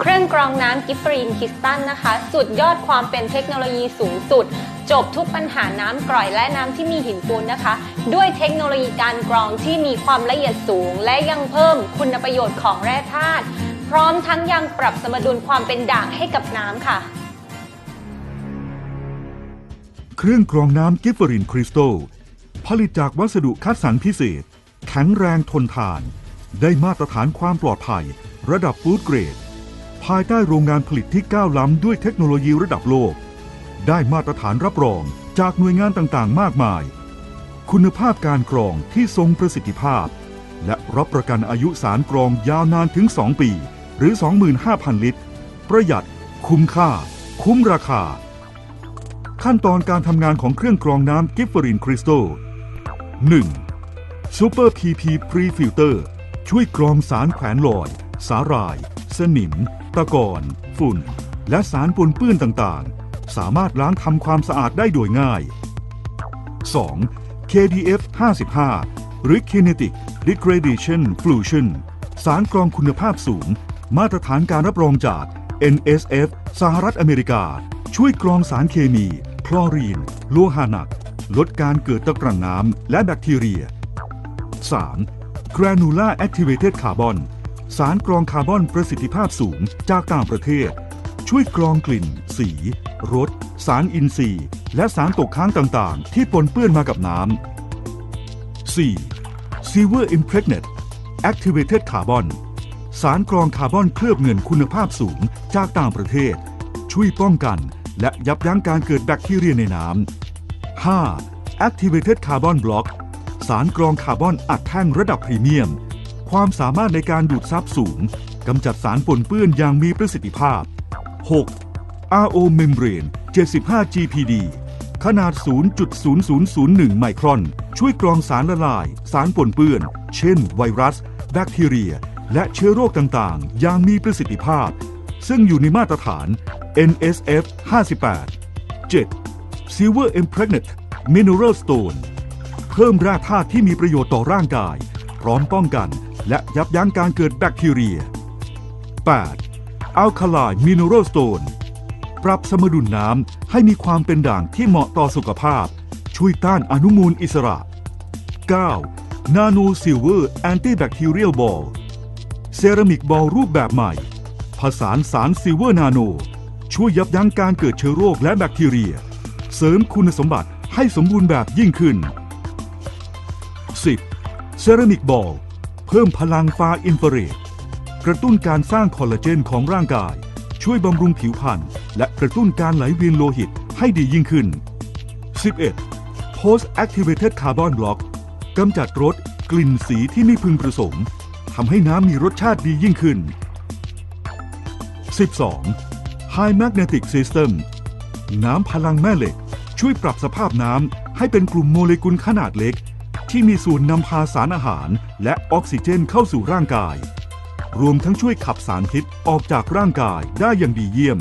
เครื่องกรองน้ำกิฟฟรีนคิสตันนะคะ สุดยอดความเป็นเทคโนโลยีสูงสุด จบทุกปัญหาน้ำกร่อยและน้ำที่มีหินปูนนะคะ ด้วยเทคโนโลยีการกรองที่มีความละเอียดสูง และยังเพิ่มคุณประโยชน์ของแร่ธาตุพร้อมทั้งยังปรับสมดุลความเป็นด่างให้กับน้ำค่ะ เครื่องกรองน้ำกิฟฟรินคริสตัลผลิตจากวัสดุคัดสรรพิเศษ แข็งแรงทนทาน ได้มาตรฐานความปลอดภัย ระดับฟู้ดเกรด ภายใต้โรงงานผลิตที่ก้าวล้ำด้วยเทคโนโลยีระดับโลก ได้มาตรฐานรับรองจากหน่วยงานต่างๆ มากมาย คุณภาพการกรองที่ทรงประสิทธิภาพ และรับประกันอายุสารกรองยาวนานถึง 2 ปี หรือ 25,000 ลิตร ประหยัด คุ้มค่า คุ้มราคา ขั้นตอนการทำงานของเครื่องกรองน้ำกิฟเฟอรินคริสตัล 1. Super PP Pre Filter ช่วยกรองสารแขวนลอย สาหร่าย สนิม ตะกอน ฝุ่น และสารปนเปื้อนต่างๆ สามารถล้างทำความสะอาดได้โดยง่าย 2. KDF 55 หรือ Kinetic Degradation Fusion สารกรองคุณภาพสูง มาตรฐานการรับรองจาก NSF สหรัฐอเมริกา ช่วยกรองสารเคมี คลอรีน โลหะหนัก ลดการเกิดตะกรั่งน้ำและแบคทีเรีย 3. Granular Activated Carbon สารกรองคาร์บอนประสิทธิภาพสูงจากต่างประเทศ ช่วยกรองกลิ่น สีรสสารอินทรีย์ และสารตกค้างต่างๆ ที่ปนเปื้อนมากับน้ำ 4. Silver Impregnate Activated Carbon สารกรองคาร์บอนเคลือบเงินคุณภาพสูงจากต่างประเทศ ช่วยป้องกัน และยับยั้งการเกิดแบคทีเรียในน้ำ 5. Activated Carbon Block สารกรองคาร์บอนอัดแท่งระดับพรีเมียม ความสามารถในการดูดซับสูงกำจัดสารปนเปื้อนอย่างมีประสิทธิภาพ 6. RO Membrane 75 GPD ขนาด 0.0001 ไมครอน ช่วยกรองสารละลาย สารปนเปื้อน เช่น ไวรัส แบคทีเรีย และเชื้อโรคต่างๆ อย่างมีประสิทธิภาพ ซึ่งอยู่ในมาตรฐาน NSF 58 7. Silver Impregnate Mineral Stone เพิ่มแร่ธาตุที่มีประโยชน์ต่อร่างกาย พร้อมป้องกัน และยับยั้งการเกิดแบคทีเรีย 8. Alkaline Mineral Stone ปรับสมดุลน้ำให้มีความเป็นด่างที่เหมาะต่อสุขภาพ ช่วยต้านอนุมูลอิสระ 9. Nano Silver Antibacterial Ball เซรามิกบอลรูปแบบใหม่ ผสานสารซิลเวอร์นาโน ช่วยยับยั้งการเกิดเชื้อโรคและแบคทีเรีย เสริมคุณสมบัติให้สมบูรณ์แบบยิ่งขึ้น 10. เซรามิกบอล พิ่มพลังฟ้าอินฟราเรดกระตุ้นการสร้างคอลลาเจนของร่างกาย ช่วยบำรุงผิวพรรณและกระตุ้นการไหลเวียนโลหิตให้ดียิ่งขึ้น 11. Post Activated Carbon Block กำจัดรสกลิ่นสีที่ไม่พึงประสงค์ทำให้น้ำมีรสชาติดียิ่งขึ้น 12. High Magnetic System น้ำพลังแม่เหล็ก ช่วยปรับสภาพน้ำให้เป็นกลุ่มโมเลกุลขนาดเล็ก ที่มีส่วนนำพาสารอาหาร และออกซิเจนเข้าสู่ร่างกาย รวมทั้งช่วยขับสารพิษออกจากร่างกายได้อย่างดีเยี่ยม